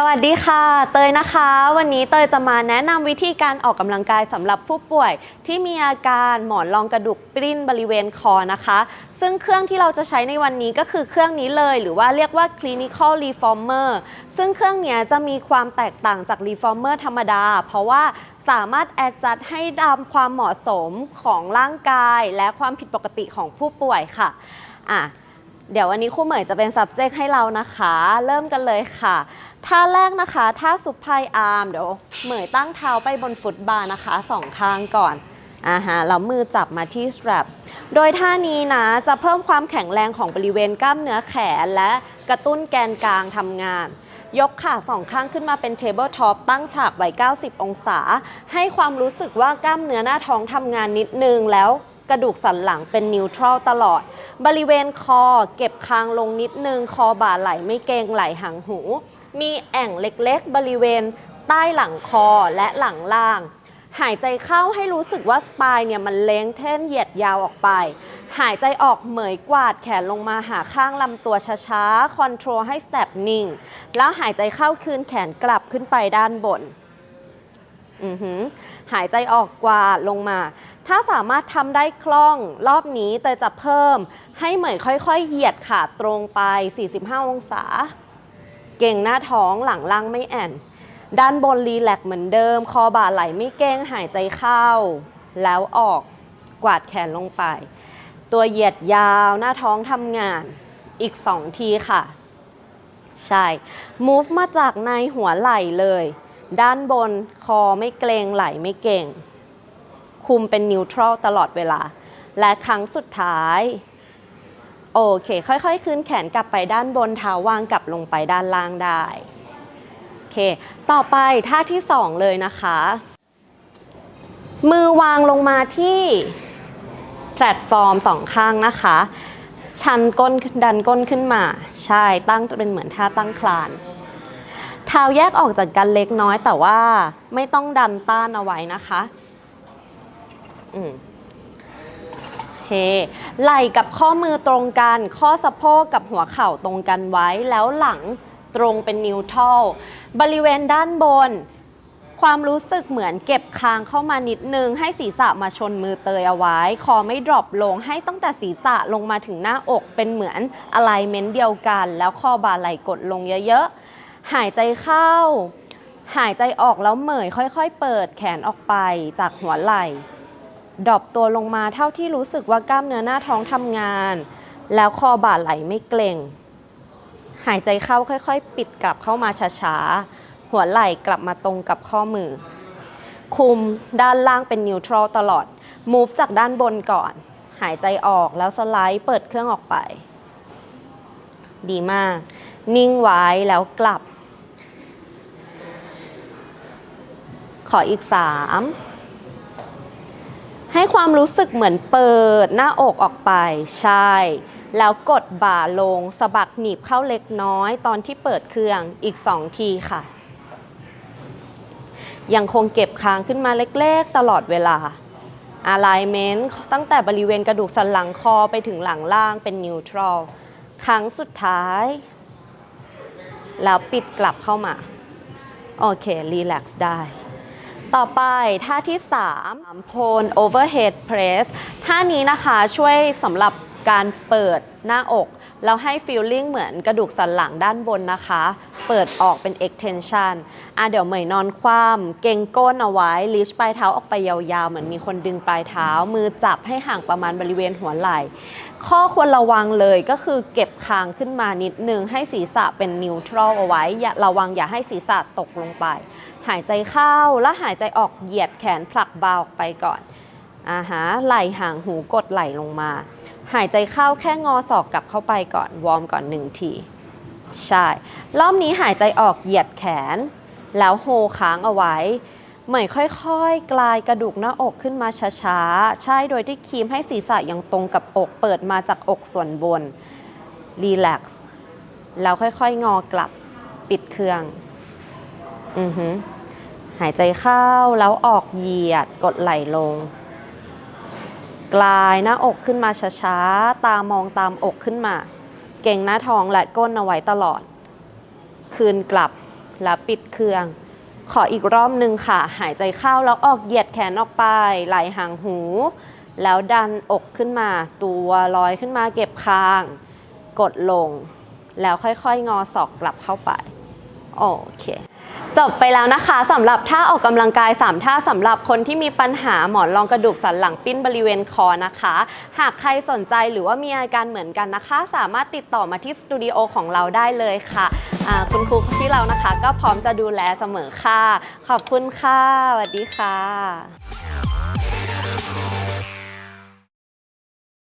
สวัสดีค่ะ เตยนะคะ วันนี้เตยจะมาแนะนำวิธีการออกกำลังกายสำหรับผู้ป่วย ที่มีอาการหมอนรองกระดูกปริ้นบริเวณคอนะคะ ซึ่งเครื่องที่เราจะใช้ในวันนี้ก็คือเครื่องนี้เลย หรือว่าเรียกว่า clinical reformer ซึ่งเครื่องนี้จะมีความแตกต่างจาก reformer ธรรมดา เพราะว่าสามารถ adjust ให้ตามความเหมาะสมของร่างกาย และความผิดปกติของผู้ป่วยค่ะอะ เดี๋ยววันนี้ครูเหมยจะเป็น subject ให้เรานะคะ เริ่มกันเลยค่ะ ท่าแรกนะคะท่าซุปไพอาร์มเดี๋ยวเหมยตั้งเท้าไปบนฟุตบาร์นะคะสองข้างก่อนอ่าฮะแล้วมือจับมาที่ strap โดยท่านี้นะจะเพิ่มความแข็งแรงของบริเวณกล้ามเนื้อแขน และกระตุ้นแกนกลางทำงาน ยกขาสองข้างขึ้นมาเป็น table top ตั้งฉากไว้ 90 องศา ให้ความรู้สึกว่ากล้ามเนื้อหน้าท้องทำงานนิดนึงแล้ว กระดูกสันหลังเป็นนิวทรัลตลอด บริเวณคอเก็บคางลงนิดนึง คอบ่าไหลไม่เกรงไหลหางหู มีแอ่งเล็กๆ บริเวณใต้หลังคอและหลังล่าง หายใจเข้าให้รู้สึกว่าสปายเนี่ยมันเล้งเท่นเหยียดยาวออกไป หายใจออกเหมยกวาดแขนลงมาหาข้างลำตัวช้าๆ คอนโทรลให้สเต็ปนิ่ง แล้วหายใจเข้าคืนแขนกลับขึ้นไปด้านบนอือหือหายใจออกกวาดลงมา ถ้าสามารถทำได้คล่องรอบนี้เตยจะเพิ่ม ให้เหมยค่อยๆ เหยียดขาตรงไป 45 องศา เก่งหน้าท้องหลังล่างไม่แอน ด้านบนรีแลกซ์เหมือนเดิม คอบ่าไหลไม่เก้งหายใจเข้า แล้วออกกวาดแขนลงไป ตัวเหยียดยาวหน้าท้องทำงานอีก 2 ทีค่ะ ใช่ move มาจากในหัวไหล่เลย ด้านบนคอไม่เกรงไหลไม่เก่ง คุมเป็นนิวทรัลตลอดเวลา และครั้งสุดท้าย โอเค ค่อยๆ คืนแขนกลับไปด้านบนเท้าวางกลับลงไปด้านล่างได้ โอเค ต่อไปท่าที่ 2 เลยนะคะ มือวางลงมาที่แพลตฟอร์มสองข้างนะคะ ชันก้นดันก้นขึ้นมา ใช่ตั้งเป็นเหมือนท่าตั้งคลานเท้าแยกออกจากกันเล็กน้อยแต่ว่าไม่ต้องดันต้านเอาไว้นะคะ อืมโอเคไหล่กับข้อมือตรงกัน ข้อสะโพกกับหัวเข่าตรงกันไว้ แล้วหลังตรงเป็นนิวทรัลบริเวณด้านบน ความรู้สึกเหมือนเก็บคางเข้ามานิดนึง ให้ศีรษะมาชนมือเตยเอาไว้ คอไม่ดรอปลงให้ตั้งแต่ศีรษะลงมาถึงหน้าอกเป็นเหมือนอะไลเมนต์เดียวกัน แล้วคอบ่าไหล่กดลงเยอะๆ หายใจเข้า หายใจออกแล้วเหมยค่อย ๆ เปิดแขนออกไปจากหัวไหล่ ดรอปตัวลงมาเท่าที่รู้สึกว่ากล้ามเนื้อหน้าท้องทำงาน แล้วคอบ่าไหลไม่เกร็ง หายใจเข้าค่อยๆ ปิดกลับเข้ามาช้าๆ หัวไหล่กลับมาตรงกับข้อมือ คุมด้านล่างเป็นนิวทรัลตลอด move จากด้านบนก่อน หายใจออกแล้วสไลด์เปิดเครื่องออกไป ดีมาก นิ่งไว้แล้วกลับ ขออีกสาม ความรู้สึกเหมือนเปิดหน้าอกออกไป ใช่ แล้วกดบ่าลงสะบักหนีบเข้าเล็กน้อย ตอนที่เปิดเครื่องอีกสองทีค่ะ ยังคงเก็บค้างขึ้นมาเล็กๆ ตลอดเวลา alignment ตั้งแต่บริเวณกระดูกสันหลังคอไปถึงหลังล่างเป็น neutral ครั้งสุดท้าย แล้วปิดกลับเข้ามา โอเค relax ได้ ต่อไปท่าที่3โพน Overhead Press ท่านี้นะคะช่วยสำหรับการเปิดหน้าอกแล้วให้ฟีลลิ่งเหมือนกระดูกสันหลังด้านบนนะคะ เปิดออกเป็น extension อะเดี๋ยวเหมยนอนคว่ำเก่งก้นเอาไว้ lift ปลายเท้าออกไปยาวๆ เหมือนมีคนดึงปลายเท้า มือจับให้ห่างประมาณบริเวณหัวไหล่ ข้อควรระวังเลยก็คือเก็บคางขึ้นมานิดนึง ให้ศีรษะเป็นนิวทรัลเอาไว้อย่าระวังอย่าให้ศีรษะตกลงไป หายใจเข้าแล้วหายใจออกเหยียดแขนผลักเบาออกไปก่อนอ่าฮะไหล่ห่างหูกดไหล่ลงมา หายใจเข้าแค่งอศอกกลับเข้าไปก่อนวอร์มก่อนหนึ่งที ใช่ รอบนี้หายใจออกเหยียดแขน แล้วโฮค้างเอาไว้ เหมยค่อยๆ กลายกระดูกหน้าอกขึ้นมาช้าๆ ใช่ โดยที่คีมให้ศีรษะยังตรงกับอกเปิดมาจากอกส่วนบน รีแลกซ์ แล้วค่อยๆ งอกลับ ปิดเครื่อง อือหือหายใจเข้าแล้วออกเหยียดกดไหลลง กลายหน้าอกขึ้นมาช้าๆ ตามองตามอกขึ้นมา เก่งหน้าท้องและก้นเอาไว้ตลอด คืนกลับแล้วปิดเครื่อง ขออีกรอบหนึ่งค่ะ หายใจเข้าแล้วออกเหยียดแขนออกไป ไหลห่างหู แล้วดันอกขึ้นมา ตัวลอยขึ้นมาเก็บคาง กดลง แล้วค่อยๆ งอศอกกลับเข้าไป โอเค จบไปแล้วนะคะสำหรับท่าออกกำลังกาย 3 ท่าสำหรับคนที่มีปัญหาหมอนรองกระดูกสันหลังปิ้นบริเวณคอนะคะ หากใครสนใจหรือว่ามีอาการเหมือนกันนะคะ สามารถติดต่อมาที่สตูดิโอของเราได้เลยค่ะะคุณครูที่เรานะคะ ก็พร้อมจะดูแลเสมอค่ะ ขอบคุณค่ะสวัสดีค่ะ